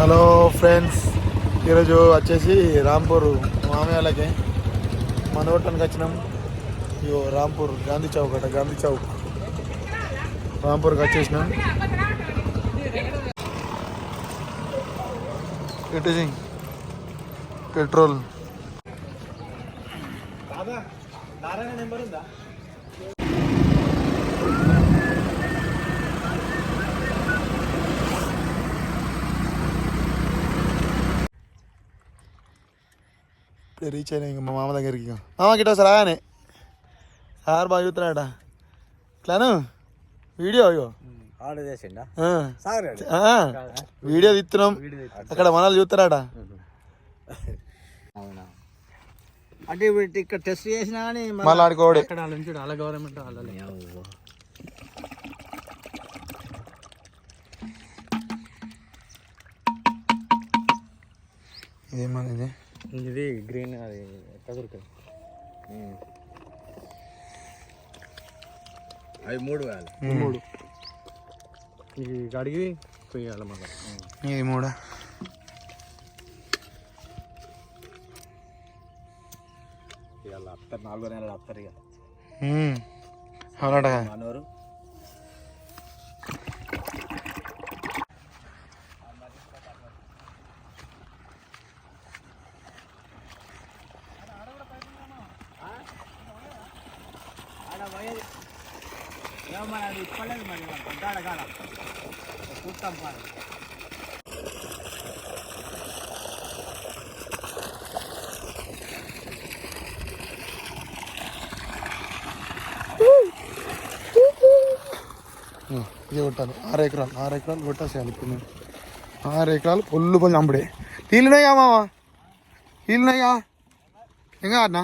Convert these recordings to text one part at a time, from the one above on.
Hello friends ఈరోజు వచ్చేసి రాంపూర్ మామయ్యలకి మనోటానికి వచ్చినాం. ఇగో రాంపూర్ గాంధీ చౌక్ అట గాంధీ చౌక్. రాంపూర్కి వచ్చేసినాం. ఇటు పెట్రోల్. ఇప్పుడు రీచ్ అయినా ఇంకా మా మామ దగ్గరికి ఇక. మామ గిట్ట వస్తారా అని సార్ బాగా చూస్తున్నాడ ఇట్లాను? వీడియో అయ్యో వీడియో తీస్తున్నాం అక్కడ మనల్ని అవునా? అంటే ఇప్పుడు ఇక్కడ టెస్ట్ చేసినా కానీ మళ్ళీ ఆడుకోవడే అక్కడ వాళ్ళ నుంచి వాళ్ళ గవర్నమెంట్ వాళ్ళ ఇదేమనేది ఇది గ్రీన్ అది ఎక్కడ దొరకదు అవి మూడు వేలు మూడు. ఇది కడిగి కొయ్యాలి మళ్ళీ. ఇది మూడా. ఇవాళ అత్తరు నాలుగో నెలలు అత్తరు ఇక అవునట మనోరు. ఇప్పలేదు మరి గంటాడ కాడ కూర్తాం పాడు ఇది కొట్టాలి ఆరు ఎకరాలు ఆరు ఎకరాలు కొట్టేసేయాలి ఇప్పుడు నేను ఆరు ఎకరాలు పొల్లు పొల్లు అమ్ముడే నీళ్ళున్నాయా మావా నీళ్ళున్నాయా ఇంకా అన్నా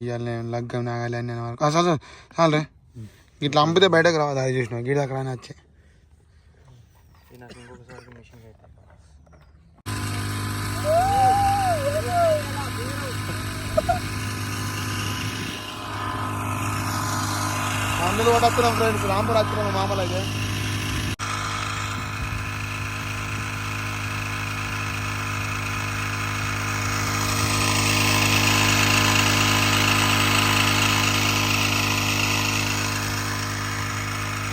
ఇవాళ లగ్గం నాగాలి అని నేను వరకు అసలు చాలు ఇట్లా అమ్మితే బయటకు రావాలి అది చూసిన గీడ అక్కడ అని వచ్చి. నాకు మందులు కూడా వస్తున్నాం ఫ్రెండ్స్ రాంపూర్ వస్తున్నాం మామూలు అయితే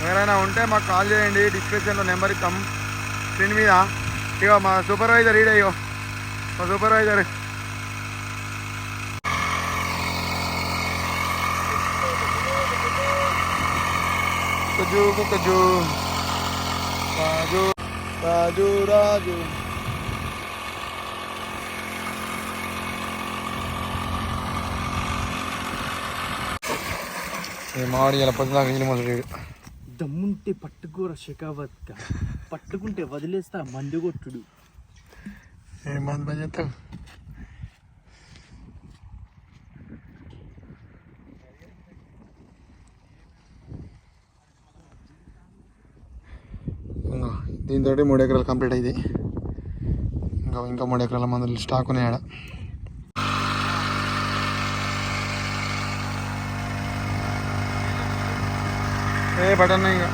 ఎవరైనా ఉంటే మాకు కాల్ చేయండి. డిస్క్రిప్షన్లో నెంబర్ ఇస్తాం. స్క్రీన్ మీద. ఇక మా సూపర్వైజర్ ఈడయ్యో మా సూపర్వైజర్. కుజు కుజు రాజు. రాజు రాజు. ఏ మామిడి ఇలా పొద్దుదాకా నీళ్ళు మొదలు దమ్ముంటే పట్టుకోర శకావత్ పట్టుకుంటే వదిలేస్తా మందు కొట్టుడు ఏ మంది పని చేస్తావు? దీంతో మూడు ఎకరాలు కంప్లీట్ అయింది. ఇంకా ఇంకా మూడు ఎకరాల మందులు స్టాక్ ఉన్నాయి ఆడ ఏ బటన్ ఇంకా